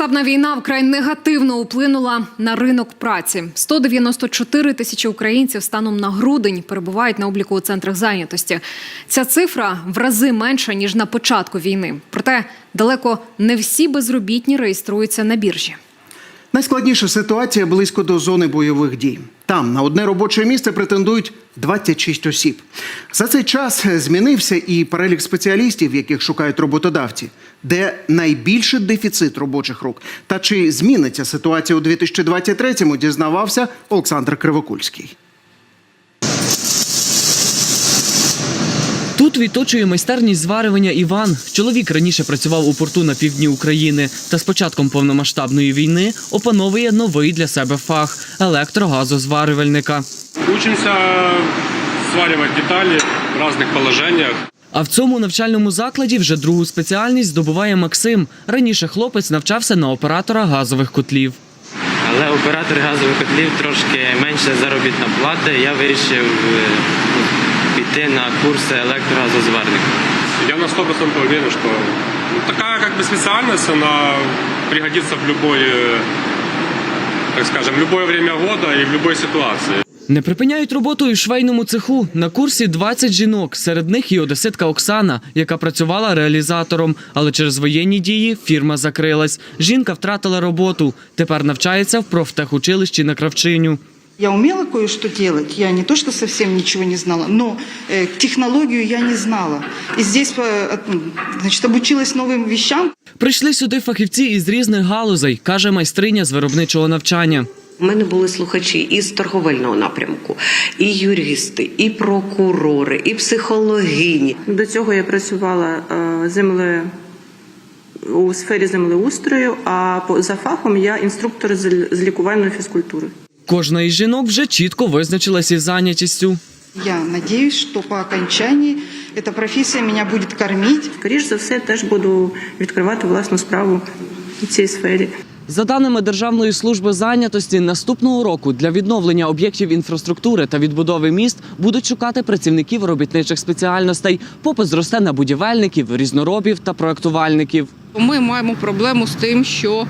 Повномасштабна війна вкрай негативно вплинула на ринок праці. 194 тисячі українців станом на грудень перебувають на обліку у центрах зайнятості. Ця цифра в рази менша ніж на початку війни. Проте далеко не всі безробітні реєструються на біржі. Найскладніша ситуація близько до зони бойових дій. Там на одне робоче місце претендують 26 осіб. За цей час змінився і перелік спеціалістів, яких шукають роботодавці, де найбільший дефіцит робочих рук. Та чи зміниться ситуація у 2023-му, дізнавався Олександр Кривокульський. Відточує майстерність зварювання Іван. Чоловік раніше працював у порту на півдні України та з початком повномасштабної війни опановує новий для себе фах електрогазозварювальника. Учимся сваривать детали в разных положениях. А в цьому навчальному закладі вже другу спеціальність здобуває Максим. Раніше хлопець навчався на оператора газових котлів. Але оператор газових котлів трошки менше заробітна плата. Я вирішив е, піти на курси електрогазозварника. Я на 100% уверен, что ну, такая как бы специальность, она пригодится в любой, так скажем, в любое время года и в любой ситуации. Не припиняють роботу і в швейному цеху. На курсі 20 жінок. Серед них і одеситка Оксана, яка працювала реалізатором. Але через воєнні дії фірма закрилась. Жінка втратила роботу. Тепер навчається в профтехучилищі на кравчиню. Я умела кое-что делать, я не то что совсем ничего не знала, но э, технологию я не знала. И здесь э, от- значит, обучилась новым вещам. Прийшли сюди фахівці із різних галузей, каже майстриня з виробничого навчання. У мене були слухачі із торговельного напрямку, і юристи, і прокурори, і психологині. До цього я працювала е, земле у сфері землеустрою, а по- за фахом я інструктор з л- з лікувальної фізкультури. Кожна із жінок вже чітко визначилась із зайнятістю. Я надеюсь, что по окончании эта профессия меня будет кормить. Скоріш за все, теж буду відкривати власну справу у цій сфері. За даними Державної служби зайнятості, наступного року для відновлення об'єктів інфраструктури та відбудови міст будуть шукати працівників робітничих спеціальностей. Попит зросте на будівельників, різноробів та проектувальників. Ми маємо проблему з тим, що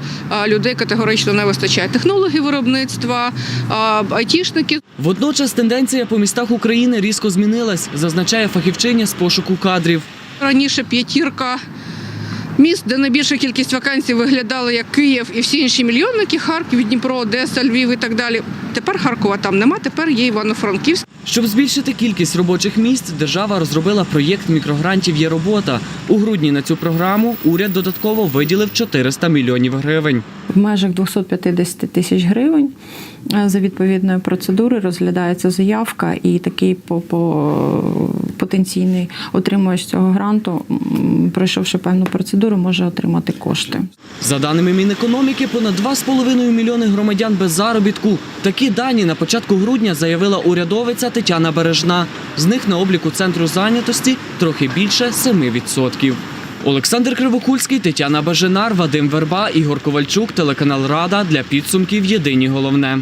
людей категорично не вистачає технологів виробництва, а, айтішників. Водночас тенденція по містах України різко змінилась, зазначає фахівчиня з пошуку кадрів. Раніше п'ятірка міст, де найбільша кількість вакансій виглядали як Київ і всі інші мільйонники Харків, Дніпро, Одеса, Львів і так далі. Тепер Харкова там нема, тепер є Івано-Франківськ. Щоб збільшити кількість робочих місць, держава розробила проєкт мікрогрантів Є робота. У грудні на цю програму уряд додатково виділив 400 мільйонів гривень. в межах 250 тисяч гривень е, за відповідною процедурою розглядається заявка, і такий по, по потенційний отримувач цього гранту, пройшовши певну процедуру, може отримати кошти. За даними Мінекономіки, понад 2,5 мільйони громадян без заробітку. Такі дані на початку грудня заявила урядовиця Тетяна Бережна. З них на обліку центру зайнятості трохи більше 7%. Олександр Кривокульський, Тетяна Бажинар, Вадим Верба, Ігор Ковальчук, телеканал Рада для підсумків Єдині головне.